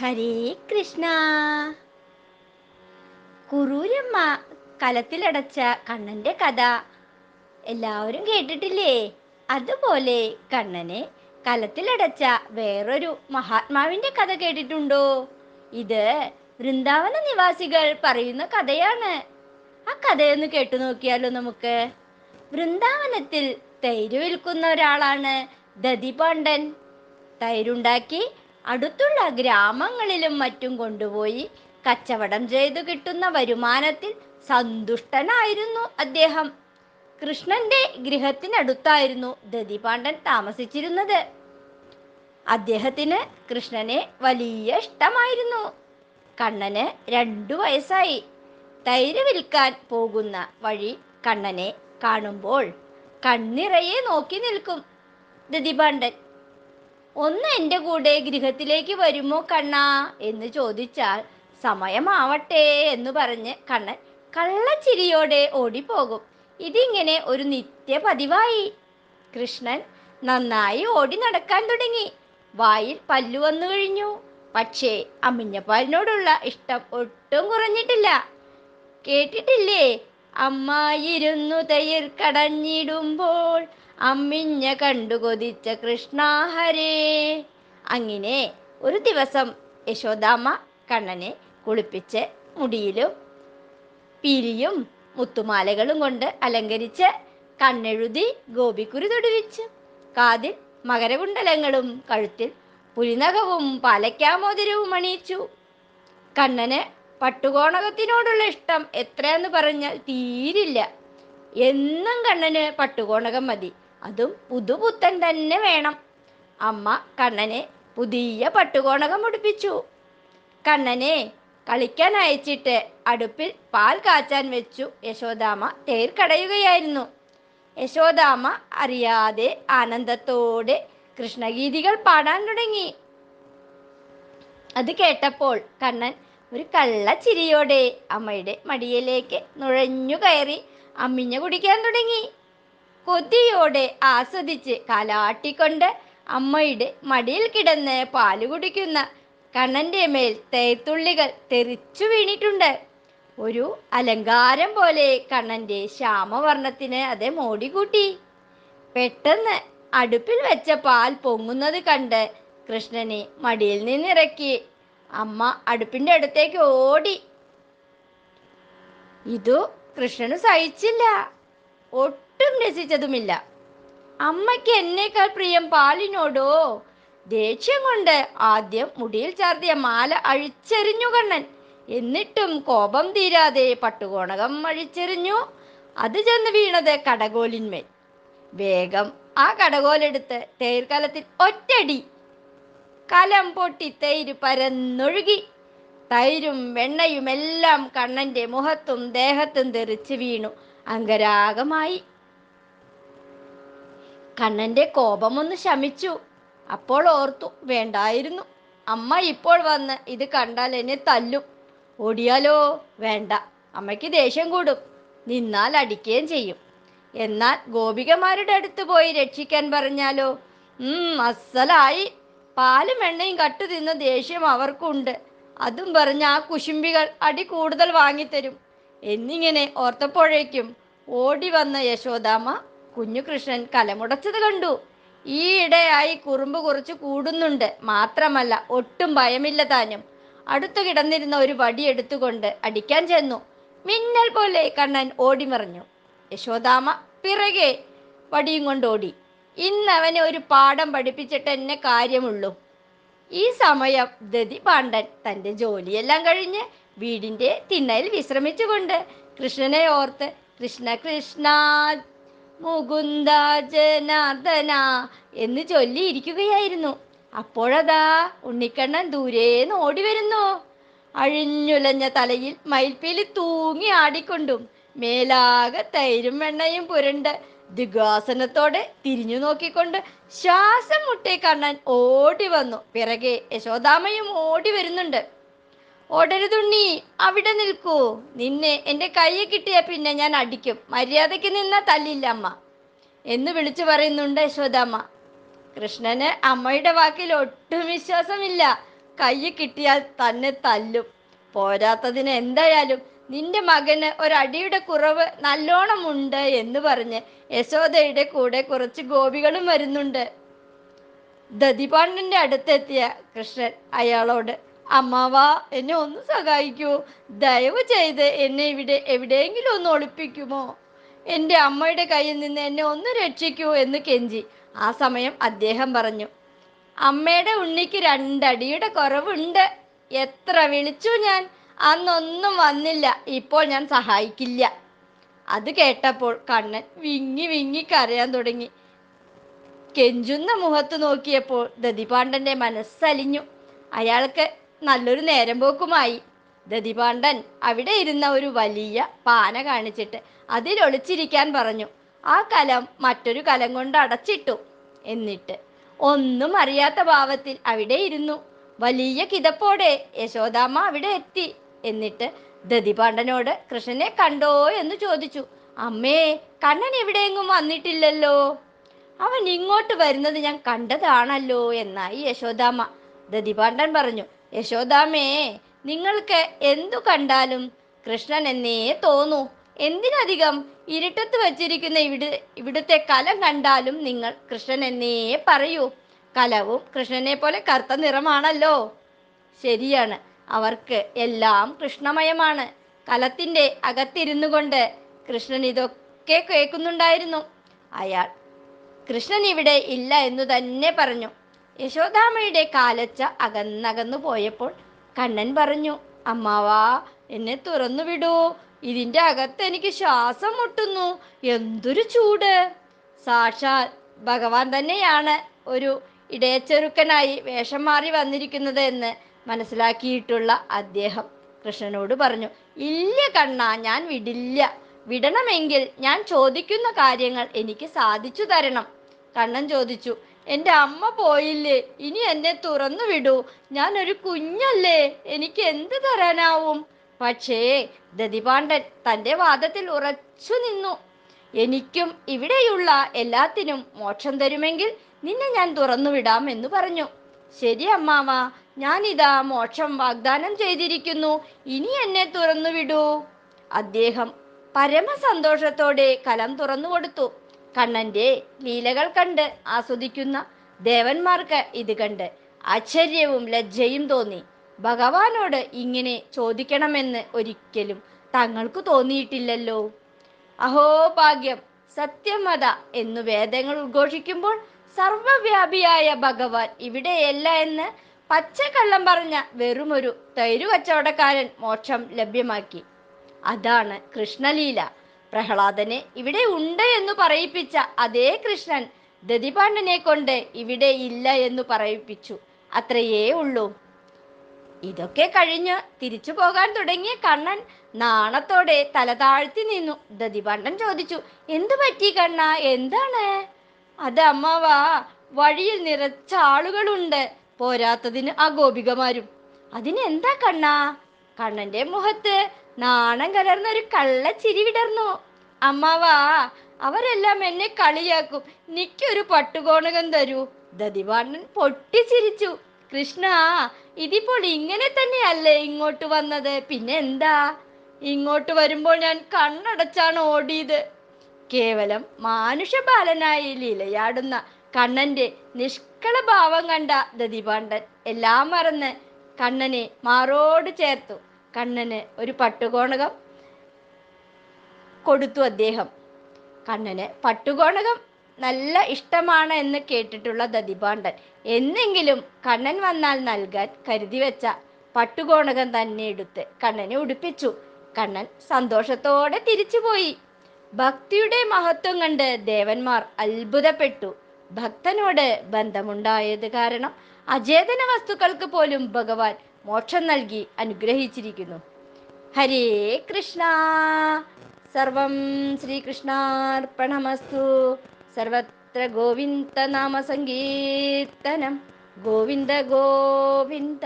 ഹരേ കൃഷ്ണ. കുറൂരമ്മ കലത്തിലടച്ച കണ്ണന്റെ കഥ എല്ലാവരും കേട്ടിട്ടില്ലേ? അതുപോലെ കണ്ണനെ കലത്തിലടച്ച വേറൊരു മഹാത്മാവിന്റെ കഥ കേട്ടിട്ടുണ്ടോ? ഇത് വൃന്ദാവന നിവാസികൾ പറയുന്ന കഥയാണ്. ആ കഥയൊന്ന് കേട്ടു നോക്കിയാലോ നമുക്ക്. വൃന്ദാവനത്തിൽ തൈര് വിൽക്കുന്ന ഒരാളാണ് ദതിപാണ്ഡൻ. തൈരുണ്ടാക്കി അടുത്തുള്ള ഗ്രാമങ്ങളിലും മറ്റും കൊണ്ടുപോയി കച്ചവടം ചെയ്തു കിട്ടുന്ന വരുമാനത്തിൽ സന്തുഷ്ടനായിരുന്നു അദ്ദേഹം. കൃഷ്ണന്റെ ഗൃഹത്തിനടുത്തായിരുന്നു ദതിപാണ്ഡൻ താമസിച്ചിരുന്നത്. അദ്ദേഹത്തിന് കൃഷ്ണനെ വലിയ ഇഷ്ടമായിരുന്നു. കണ്ണന് രണ്ടു വയസ്സായി. തൈര് വിൽക്കാൻ പോകുന്ന വഴി കണ്ണനെ കാണുമ്പോൾ കണ്ണിറയെ നോക്കി നിൽക്കും ദതിപാണ്ഡൻ. ഒന്ന് എന്റെ കൂടെ ഗൃഹത്തിലേക്ക് വരുമോ കണ്ണ? എന്ന് ചോദിച്ചാൽ സമയമാവട്ടെ എന്ന് പറഞ്ഞ് കണ്ണൻ കള്ളച്ചിരിയോടെ ഓടിപ്പോകും. ഇതിങ്ങനെ ഒരു നിത്യ പതിവായി കൃഷ്ണൻ നന്നായി ഓടി നടക്കാൻ തുടങ്ങി. വായിൽ പല്ലു വന്നു കഴിഞ്ഞു. പക്ഷേ അമ്മിഞ്ഞപ്പാലിനോടുള്ള ഇഷ്ടം ഒട്ടും കുറഞ്ഞിട്ടില്ല. കേട്ടിട്ടില്ലേ? അമ്മായിരുന്നു തയ്യർ കടഞ്ഞിടുമ്പോൾ അമ്മിഞ്ഞ കണ്ടു കൊതിച്ച കൃഷ്ണ ഹരേ അങ്ങനെ ഒരു ദിവസം യശോദാമ്മ കണ്ണനെ കുളിപ്പിച്ച് മുടിയിലും പിരിയും മുത്തുമാലകളും കൊണ്ട് അലങ്കരിച്ച് കണ്ണെഴുതി ഗോപിക്കുരു തൊടുവിച്ചു. കാതിൽ മകരകുണ്ടലങ്ങളും കഴുത്തിൽ പുലിനഖവും പാലക്കാമോതിരവും അണിയിച്ചു. കണ്ണന് പട്ടുകോണകത്തിനോടുള്ള ഇഷ്ടം എത്രയെന്ന് പറഞ്ഞാൽ തീരില്ല. എന്നും കണ്ണന് പട്ടുകോണകം മതി. അതും പുതുപുത്തൻ തന്നെ വേണം. അമ്മ കണ്ണനെ പുതിയ പട്ടുകോണകം ഉടുപ്പിച്ചു കണ്ണനെ കളിക്കാൻ അയച്ചിട്ട് അടുപ്പിൽ പാൽ കാച്ചാൻ വെച്ചു. യശോദാമ തേർ കടയുകയായിരുന്നു. യശോദാമ അറിയാതെ ആനന്ദത്തോടെ കൃഷ്ണഗീതികൾ പാടാൻ തുടങ്ങി. അത് കേട്ടപ്പോൾ കണ്ണൻ ഒരു കള്ള ചിരിയോടെ അമ്മയുടെ മടിയിലേക്ക് നുഴഞ്ഞു കയറി അമ്മിഞ്ഞ കുടിക്കാൻ തുടങ്ങി. കൊതിയോടെ ആസ്വദിച്ച് കാലാട്ടിക്കൊണ്ട് അമ്മയുടെ മടിയിൽ കിടന്ന് പാൽ കുടിക്കുന്ന കണ്ണന്റെ മേൽ തേത്തുള്ളികൾ തെറിച്ചു വീണിട്ടുണ്ട്. ഒരു അലങ്കാരം പോലെ കണ്ണന്റെ ശ്യാമവർണത്തിന് അത് മോടികൂട്ടി പെട്ടെന്ന് അടുപ്പിൽ വെച്ച പാൽ പൊങ്ങുന്നത് കണ്ട് കൃഷ്ണനെ മടിയിൽ നിന്നിറക്കി. അമ്മ അടുപ്പിന്റെ അടുത്തേക്ക് ഓടി. ഇതു കൃഷ്ണന് സഹിച്ചില്ല. രസിച്ചതുമില്ല. അമ്മയ്ക്ക് എന്നേക്കാൾ പ്രിയം പാലിനോടോ? ദേഷ്യം കൊണ്ട് ആദ്യം മുടിയിൽ ചാർത്തിയ മാല അഴിച്ചെറിഞ്ഞു കണ്ണൻ. എന്നിട്ടും കോപം തീരാതെ പട്ടുകോണകം അഴിച്ചെറിഞ്ഞു. അത് ചെന്ന് വീണത് കടകോലിന്മേൽ. വേഗം ആ കടകോലെടുത്ത് തേർക്കലത്തിൽ ഒറ്റടി കലം പൊട്ടി തൈര് പരന്നൊഴുകി. തൈരും വെണ്ണയും എല്ലാം കണ്ണന്റെ മുഖത്തും ദേഹത്തും തെറിച്ച് വീണു. അങ്കരാഗമായി കണ്ണന്റെ കോപമൊന്ന് ശമിച്ചു. അപ്പോൾ ഓർത്തു വേണ്ടായിരുന്നു. അമ്മ ഇപ്പോൾ വന്ന് ഇത് കണ്ടാൽ എന്നെ തല്ലും. ഓടിയാലോ? വേണ്ട. അമ്മയ്ക്ക് ദേഷ്യം കൂടും. നിന്നാൽ അടിക്കുകയും ചെയ്യും. എന്നാൽ ഗോപികമാരുടെ അടുത്ത് പോയി രക്ഷിക്കാൻ പറഞ്ഞാലോ? അസലായി. പാലും വെണ്ണയും കട്ടു തിന്ന ദേഷ്യം അവർക്കുണ്ട്. അതും പറഞ്ഞ് ആ കുശുമ്പികൾ അടി കൂടുതൽ വാങ്ങിത്തരും. എന്നിങ്ങനെ ഓർത്തപ്പോഴേക്കും ഓടി വന്ന യശോദാമ്മ കുഞ്ഞുകൃഷ്ണൻ കലമുടച്ചത് കണ്ടു. ഈയിടെയായി കുറുമ്പ് കുറച്ച് കൂടുന്നുണ്ട്. മാത്രമല്ല ഒട്ടും ഭയമില്ല താനും. അടുത്തു കിടന്നിരുന്ന ഒരു വടി എടുത്തുകൊണ്ട് അടിക്കാൻ ചെന്നു. മിന്നൽ പോലെ കണ്ണൻ ഓടിമറിഞ്ഞു. യശോദാമ പിറകെ വടിയും കൊണ്ട് ഓടി. ഇന്ന് അവനെ ഒരു പാഠം പഠിപ്പിച്ചിട്ട് എന്നെ കാര്യമുള്ളൂ. ഈ സമയം ദതി പാണ്ഡൻ തന്റെ ജോലിയെല്ലാം കഴിഞ്ഞ് വീടിന്റെ തിണ്ണയിൽ വിശ്രമിച്ചുകൊണ്ട് കൃഷ്ണനെ ഓർത്ത് കൃഷ്ണ കൃഷ്ണ മുകുന്ദ ജനാർദ്ദന എന്ന് ചൊല്ലിയിരിക്കുകയായിരുന്നു അപ്പോഴതാ ഉണ്ണിക്കണ്ണൻ ദൂരേന്ന് ഓടി വരുന്നു. അഴിഞ്ഞുലഞ്ഞ തലയിൽ മയിൽപ്പീലി തൂങ്ങി ആടിക്കൊണ്ടും മേലാകെ തൈരും വെണ്ണയും പുരണ്ട് ദിഗാസനത്തോടെ തിരിഞ്ഞു നോക്കിക്കൊണ്ട് ശ്വാസം മുട്ടേ കണ്ണൻ ഓടി വന്നു. പിറകെ യശോദാമയും ഓടി വരുന്നുണ്ട്. ഓടരുതുണ്ണി അവിടെ നിൽക്കൂ. നിന്നെ എന്റെ കയ്യിൽ കിട്ടിയ പിന്നെ ഞാൻ അടിക്കും. മര്യാദയ്ക്ക് നിന്ന തല്ലില്ല അമ്മ. എന്ന് വിളിച്ചു പറയുന്നുണ്ട് യശോദാമ്മ കൃഷ്ണന് അമ്മയുടെ വാക്കിൽ ഒട്ടും വിശ്വാസമില്ല. കയ്യ് കിട്ടിയാൽ തന്നെ തല്ലും. പോരാത്തതിന് എന്തായാലും നിന്റെ മകന് ഒരടിയുടെ കുറവ് നല്ലോണം ഉണ്ട് എന്ന് പറഞ്ഞ് യശോദയുടെ കൂടെ കുറച്ച് ഗോപികളും വരുന്നുണ്ട്. ദതിപാണ്ഡന്റെ അടുത്തെത്തിയ കൃഷ്ണൻ അയാളോട് അമ്മാവാ എന്നെ ഒന്ന് സഹായിക്കൂ. ദയവ് ചെയ്ത് എന്നെ ഇവിടെ എവിടെയെങ്കിലും ഒന്ന് ഒളിപ്പിക്കുമോ? എന്റെ അമ്മയുടെ കയ്യിൽ നിന്ന് എന്നെ ഒന്ന് രക്ഷിക്കൂ എന്ന് കെഞ്ചി. ആ സമയം അദ്ദേഹം പറഞ്ഞു അമ്മയുടെ ഉണ്ണിക്ക് രണ്ടടിയുടെ കുറവുണ്ട്. എത്ര വിളിച്ചു ഞാൻ? അന്നൊന്നും വന്നില്ല. ഇപ്പോൾ ഞാൻ സഹായിക്കില്ല. അത് കേട്ടപ്പോൾ കണ്ണൻ വിങ്ങി വിങ്ങി കരയാൻ തുടങ്ങി. കെഞ്ചുന്ന മുഖത്ത് നോക്കിയപ്പോൾ ദതിപാണ്ഡന്റെ മനസ്സലിഞ്ഞു. അയാൾക്ക് നല്ലൊരു നേരം പോക്കുമായി. ദതിപാണ്ഡൻ അവിടെ ഇരുന്ന ഒരു വലിയ പാന കാണിച്ചിട്ട് അതിൽ ഒളിച്ചിരിക്കാൻ പറഞ്ഞു. ആ കലം മറ്റൊരു കലം കൊണ്ട് അടച്ചിട്ടു. എന്നിട്ട് ഒന്നും അറിയാത്ത ഭാവത്തിൽ അവിടെ ഇരുന്നു. വലിയ കിതപ്പോടെ യശോദാമ്മ അവിടെ എത്തി. എന്നിട്ട് ദതിപാണ്ഡനോട് കൃഷ്ണനെ കണ്ടോ എന്ന് ചോദിച്ചു. അമ്മേ കണ്ണൻ എവിടെയെങ്ങും വന്നിട്ടില്ലല്ലോ. അവൻ ഇങ്ങോട്ട് വരുന്നത് ഞാൻ കണ്ടതാണല്ലോ എന്നായി യശോദാമ്മ. ദതിപാണ്ഡൻ പറഞ്ഞു യശോദാമേ നിങ്ങൾക്ക് എന്തു കണ്ടാലും കൃഷ്ണൻ എന്നേ തോന്നൂ. എന്തിനധികം ഇരുട്ടത്ത് വച്ചിരിക്കുന്ന ഇവിടെ ഇവിടുത്തെ കലം കണ്ടാലും നിങ്ങൾ കൃഷ്ണൻ എന്നേ പറയൂ. കലവും കൃഷ്ണനെ പോലെ കറുത്ത നിറമാണല്ലോ. ശരിയാണ്. അവർക്ക് എല്ലാം കൃഷ്ണമയമാണ്. കലത്തിന്റെ അകത്തിരുന്നു കൊണ്ട് കൃഷ്ണൻ ഇതൊക്കെ കേൾക്കുന്നുണ്ടായിരുന്നു. അയാൾ കൃഷ്ണൻ ഇവിടെ ഇല്ല എന്നു തന്നെ പറഞ്ഞു. യശോദാമയുടെ കാലച്ച അകന്നകന്നു പോയപ്പോൾ കണ്ണൻ പറഞ്ഞു അമ്മാവാ എന്നെ തുറന്നു വിടൂ. ഇതിന്റെ അകത്ത് എനിക്ക് ശ്വാസം മുട്ടുന്നു. എന്തൊരു ചൂട്. സാക്ഷാൽ ഭഗവാൻ തന്നെയാണ് ഒരു ഇടയച്ചെറുക്കനായി വേഷം മാറി വന്നിരിക്കുന്നത് എന്ന് മനസ്സിലാക്കിയിട്ടുള്ള അദ്ദേഹം. കൃഷ്ണനോട് പറഞ്ഞു ഇല്ല കണ്ണ ഞാൻ വിടില്ല. വിടണമെങ്കിൽ ഞാൻ ചോദിക്കുന്ന കാര്യങ്ങൾ എനിക്ക് സാധിച്ചു തരണം. കണ്ണൻ ചോദിച്ചു എന്റെ അമ്മ പോയില്ലേ? ഇനി എന്നെ തുറന്നു വിടൂ. ഞാൻ ഒരു കുഞ്ഞല്ലേ. എനിക്ക് എന്ത് തരാനാവും? പക്ഷേ ദതിപാണ്ഡൻ തന്റെ വാദത്തിൽ ഉറച്ചു നിന്നു. എനിക്കും ഇവിടെയുള്ള എല്ലാത്തിനും മോക്ഷം തരുമെങ്കിൽ നിന്നെ ഞാൻ തുറന്നു വിടാം എന്ന് പറഞ്ഞു. ശരി അമ്മാവ ഞാനിതാ മോക്ഷം വാഗ്ദാനം ചെയ്തിരിക്കുന്നു. ഇനി എന്നെ തുറന്നു വിടൂ. അദ്ദേഹം പരമസന്തോഷത്തോടെ കലം തുറന്നു കൊടുത്തു. കണ്ണന്റെ ലീലകൾ കണ്ട് ആസ്വദിക്കുന്ന ദേവന്മാർക്ക് ഇത് കണ്ട് ആശ്ചര്യവും ലജ്ജയും തോന്നി. ഭഗവാനോട് ഇങ്ങനെ ചോദിക്കണമെന്ന് ഒരിക്കലും തങ്ങൾക്ക് തോന്നിയിട്ടില്ലല്ലോ. അഹോ ഭാഗ്യം സത്യമത എന്നു വേദങ്ങൾ ഉദ്ഘോഷിക്കുമ്പോൾ സർവവ്യാപിയായ ഭഗവാൻ ഇവിടെയല്ല എന്ന് പച്ചക്കള്ളം പറഞ്ഞ വെറുമൊരു തൈരു കച്ചവടക്കാരൻ മോക്ഷം ലഭ്യമാക്കി. അതാണ് കൃഷ്ണലീല. പ്രഹ്ലാദനെ ഇവിടെ ഉണ്ട് എന്ന് പറയിപ്പിച്ച അതേ കൃഷ്ണൻ ദതിപാണ്ഡനെ കൊണ്ട് ഇവിടെ ഇല്ല എന്ന് പറയിപ്പിച്ചു. അത്രയേ ഉള്ളൂ. ഇതൊക്കെ കഴിഞ്ഞ് തിരിച്ചു പോകാൻ തുടങ്ങിയ കണ്ണൻ നാണത്തോടെ തല താഴ്ത്തി നിന്നു. ദതിപാണ്ഡൻ ചോദിച്ചു എന്തു പറ്റി കണ്ണ? എന്താണ്? അത് അമ്മാവാ വഴിയിൽ നിറച്ച ആളുകളുണ്ട്. പോരാത്തതിന് ആ ഗോപികമാരും അതിനെന്താ കണ്ണ? കണ്ണന്റെ മുഖത്ത് നാണം കലർന്ന കലർന്നൊരു കള്ളച്ചിരി വിടർന്നു. അമ്മാവാ അവരെല്ലാം എന്നെ കളിയാക്കും. നിക്കൊരു പട്ടുകോണകം തരൂ. ദതിവാണൻ പൊട്ടിച്ചിരിച്ചു. കൃഷ്ണ ഇതിപ്പോൾ ഇങ്ങനെ തന്നെയല്ലേ ഇങ്ങോട്ട് വന്നത്? പിന്നെ എന്താ? ഇങ്ങോട്ട് വരുമ്പോൾ ഞാൻ കണ്ണടച്ചാണ് ഓടിയത്. കേവലം മാനുഷബാലനായി ലീലയാടുന്ന കണ്ണന്റെ നിഷ്കള ഭാവം കണ്ട ദതിപാണ്ഡൻ എല്ലാം മറന്ന് കണ്ണനെ മാറോട് ചേർത്തു. കണ്ണന് ഒരു പട്ടുകോണകം കൊടുത്തു അദ്ദേഹം. കണ്ണന് പട്ടുകോണകം നല്ല ഇഷ്ടമാണ് എന്ന് കേട്ടിട്ടുള്ള ദതിപാണ്ഡൻ. എന്നെങ്കിലും കണ്ണൻ വന്നാൽ നൽകാൻ കരുതി വെച്ച പട്ടുകോണകം തന്നെ എടുത്ത് കണ്ണനെ ഉടുപ്പിച്ചു. കണ്ണൻ സന്തോഷത്തോടെ തിരിച്ചുപോയി. ഭക്തിയുടെ മഹത്വം കണ്ട് ദേവന്മാർ അത്ഭുതപ്പെട്ടു. ഭക്തനോട് ബന്ധമുണ്ടായത് കാരണം അചേതന വസ്തുക്കൾക്ക് പോലും ഭഗവാൻ മോക്ഷം നൽകി അനുഗ്രഹിച്ചിരിക്കുന്നു. ഹരേ കൃഷ്ണ! सर्वं श्रीकृष्णार्पणमस्तु. सर्वत्र गोविन्दनामसङ्गीर्तनं गोविन्द।